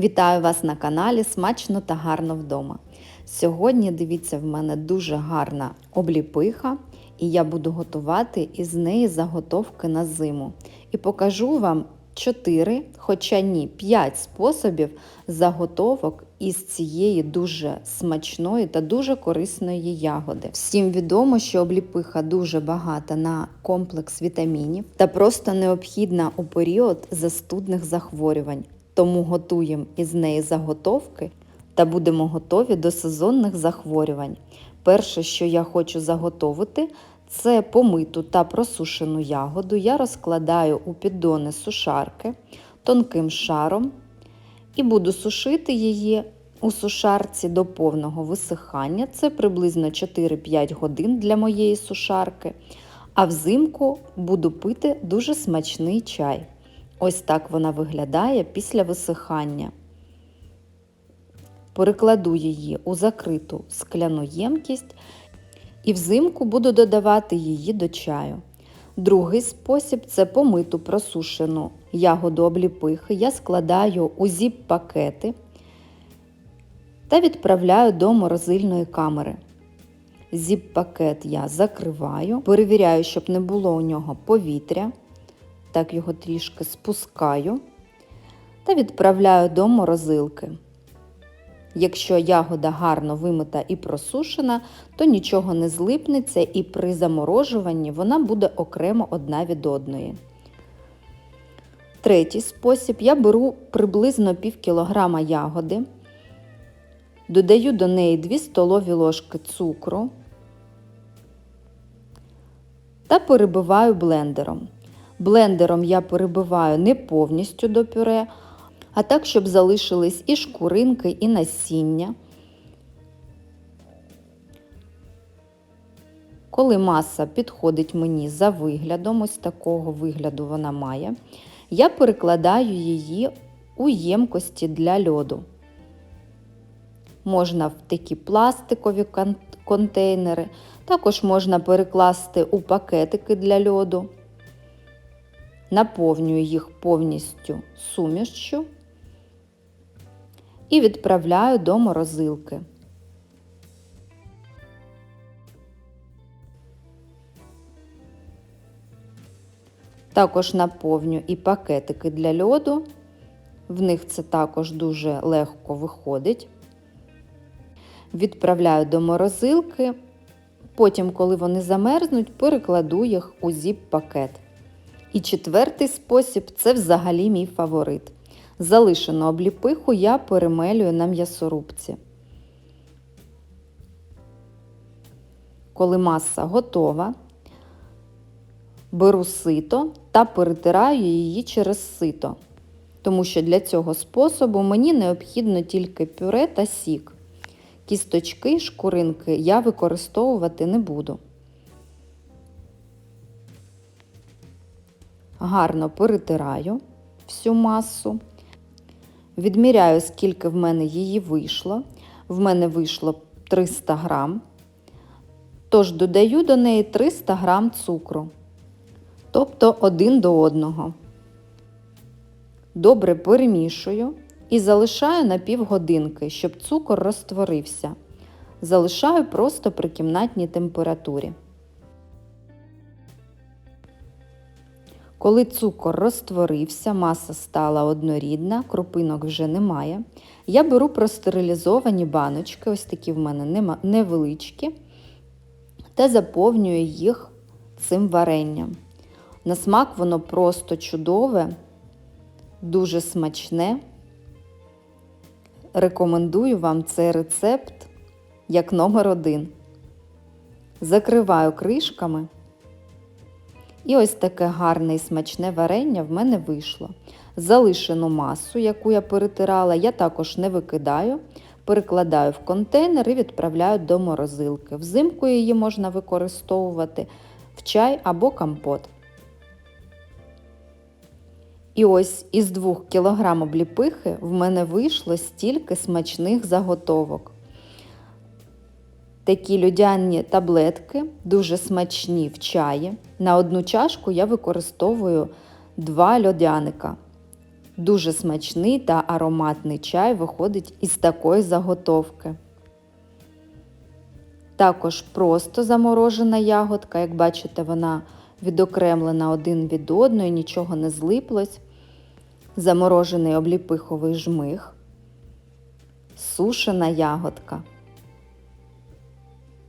Вітаю вас на каналі Смачно та гарно вдома. Сьогодні дивіться, в мене дуже гарна обліпиха, і я буду готувати із неї заготовки на зиму. І покажу вам 4, хоча ні, 5 способів заготовок із цієї дуже смачної та дуже корисної ягоди. Всім відомо, що обліпиха дуже багата на комплекс вітамінів та просто необхідна у період застудних захворювань. Тому готуємо із неї заготовки та будемо готові до сезонних захворювань. Перше, що я хочу заготовити, це помиту та просушену ягоду. Я розкладаю у піддони сушарки тонким шаром і буду сушити її у сушарці до повного висихання. Це приблизно 4-5 годин для моєї сушарки. А взимку буду пити дуже смачний чай. Ось так вона виглядає після висихання. Перекладу її у закриту скляну ємкість і взимку буду додавати її до чаю. Другий спосіб це помиту просушену ягоду обліпихи. Я складаю у зіп-пакети та відправляю до морозильної камери. Зіп-пакет я закриваю, перевіряю, щоб не було у нього повітря. Так його трішки спускаю та відправляю до морозилки. Якщо ягода гарно вимита і просушена, то нічого не злипнеться і при заморожуванні вона буде окремо одна від одної. Третій спосіб я беру приблизно пів кілограма ягоди, додаю до неї 2 столові ложки цукру та перебиваю блендером. Блендером я перебиваю не повністю до пюре, а так, щоб залишились і шкуринки, і насіння. Коли маса підходить мені за виглядом, ось такого вигляду вона має, я перекладаю її у ємкості для льоду. Можна в такі пластикові контейнери, також можна перекласти у пакетики для льоду наповнюю їх повністю сумішчю і відправляю до морозилки. Також наповню і пакетики для льоду, в них це також дуже легко виходить. Відправляю до морозилки, потім, коли вони замерзнуть, перекладу їх у зіп-пакет. І четвертий спосіб це взагалі мій фаворит. Залишену обліпиху я перемелюю на м'ясорубці. Коли маса готова, беру сито та перетираю її через сито, тому що для цього способу мені необхідно тільки пюре та сік. Кісточки, шкуринки я використовувати не буду. Гарно перетираю всю масу, відміряю, скільки в мене її вийшло. В мене вийшло 300 грам, тож додаю до неї 300 грам цукру, тобто один до одного. Добре перемішую і залишаю на півгодинки, щоб цукор розтворився. Залишаю просто при кімнатній температурі. Коли цукор розтворився, маса стала однорідна, крупинок вже немає. Я беру простерилізовані баночки, ось такі в мене невеличкі, та заповнюю їх цим варенням. На смак воно просто чудове, дуже смачне. Рекомендую вам цей рецепт як номер один. Закриваю кришками. І ось таке гарне і смачне варення в мене вийшло. Залишену масу, яку я перетирала, я також не викидаю, перекладаю в контейнер і відправляю до морозилки. Взимку її можна використовувати в чай або компот. І ось із 2 кг обліпихи в мене вийшло стільки смачних заготовок. Такі льодяні таблетки дуже смачні в чаї. На одну чашку я використовую два льодяника. Дуже смачний та ароматний чай виходить із такої заготовки. Також просто заморожена ягодка, як бачите, вона відокремлена один від одної, нічого не злиплось. Заморожений обліпиховий жмих, сушена ягодка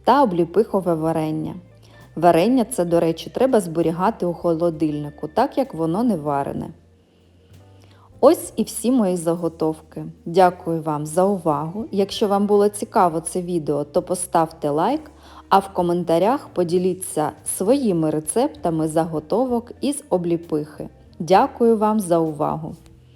та обліпихове варення. Варення це, до речі, треба зберігати у холодильнику, так як воно не варене. Ось і всі мої заготовки. Дякую вам за увагу. Якщо вам було цікаво це відео, то поставте лайк, а в коментарях поділіться своїми рецептами заготовок із обліпихи. Дякую вам за увагу!